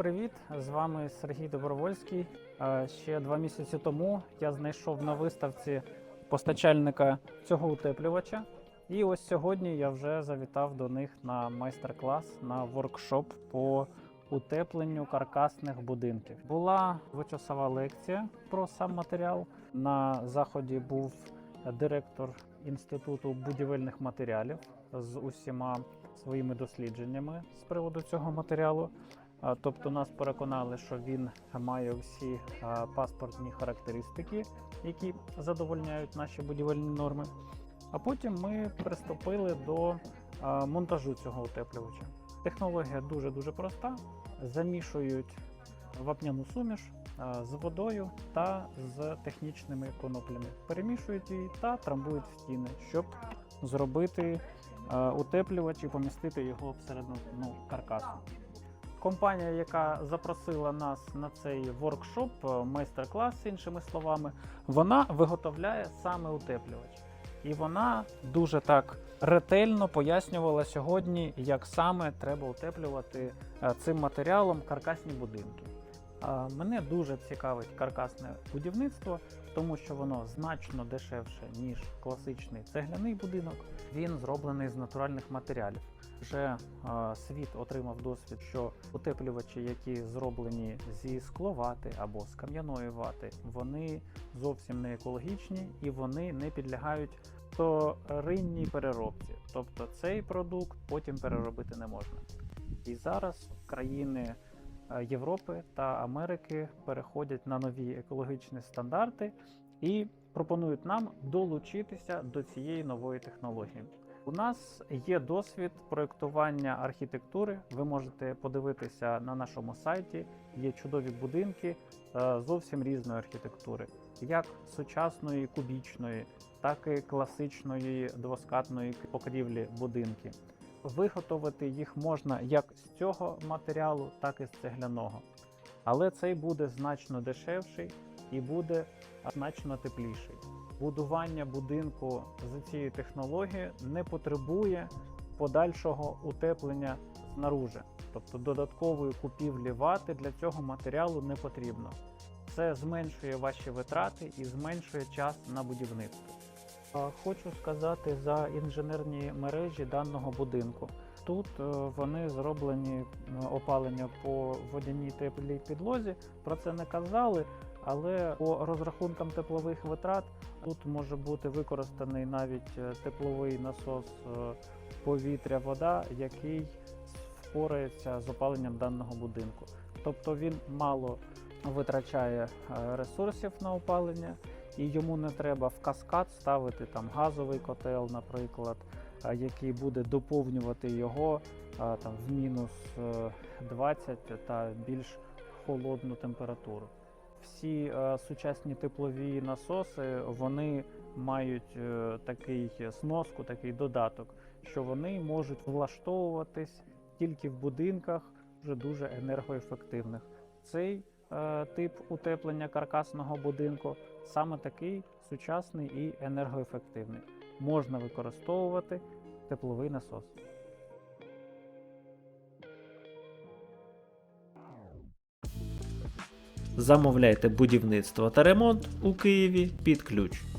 привіт! З вами Сергій Добровольський. Е, Ще два місяці тому я знайшов на виставці постачальника цього утеплювача. І ось сьогодні я вже завітав до них на майстер-клас на воркшоп по утепленню каркасних будинків. Була двочасова лекція про сам матеріал. На заході був директор інституту будівельних матеріалів з усіма своїми дослідженнями з приводу цього матеріалу. Тобто нас переконали, що він має всі паспортні характеристики, які задовольняють наші будівельні норми. А потім ми приступили до монтажу цього утеплювача. Технологія дуже дуже проста. Замішують вапняну суміш з водою та з технічними коноплями. Перемішують її та трамбують в стіни, щоб зробити утеплювач і помістити його всередину ну, каркасу. Компанія, яка запросила нас на цей воркшоп, е, майстер-клас, іншими словами, вона виготовляє саме утеплювач. І вона дуже так ретельно пояснювала сьогодні, як саме треба утеплювати е, цим матеріалом каркасні будинки. Мене дуже цікавить каркасне будівництво, тому що воно значно дешевше, ніж класичний цегляний будинок. Він зроблений з натуральних матеріалів. Вже світ отримав досвід, що утеплювачі, які зроблені зі скловати або з кам'яної вати, вони зовсім не екологічні і вони не підлягають вторинній переробці. Тобто цей продукт потім переробити не можна. І зараз країни Європи та Америки переходять на нові екологічні стандарти і пропонують нам долучитися до цієї нової технології. У нас є досвід проєктування архітектури. Ви можете подивитися на нашому сайті. Є чудові будинки е, зовсім різної архітектури, як сучасної кубічної, так і класичної двоскатної покрівлі будинки. Виготовити їх можна як з цього матеріалу, так і з цегляного. Але цей буде значно дешевший і буде значно тепліший. Будування будинку з цією технологією не потребує подальшого утеплення знаружи, тобто додаткової купівлі вати для цього матеріалу не потрібно. Це зменшує ваші витрати і зменшує час на будівництво. Хочу сказати за інженерні мережі даного будинку. Тут е, вони зроблені е, опалення по водяній теплій підлозі. Про це не казали, але по розрахункам теплових витрат тут може бути використаний навіть е, тепловий насос повітря-вода, який впорається з опаленням даного будинку. Тобто він мало витрачає ресурсів на опалення, і йому не треба в каскад ставити там газовий котел, наприклад, який буде доповнювати його там в мінус е, 20 та більш холодну температуру. Всі е, сучасні теплові насоси вони мають е, такий сноску, такий додаток, що вони можуть влаштовуватись тільки в будинках вже дуже енергоефективних. Цей е, тип утеплення каркасного будинку саме такий сучасний і енергоефективний. Можна використовувати тепловий насос. Замовляйте будівництво та ремонт у Києві під ключ.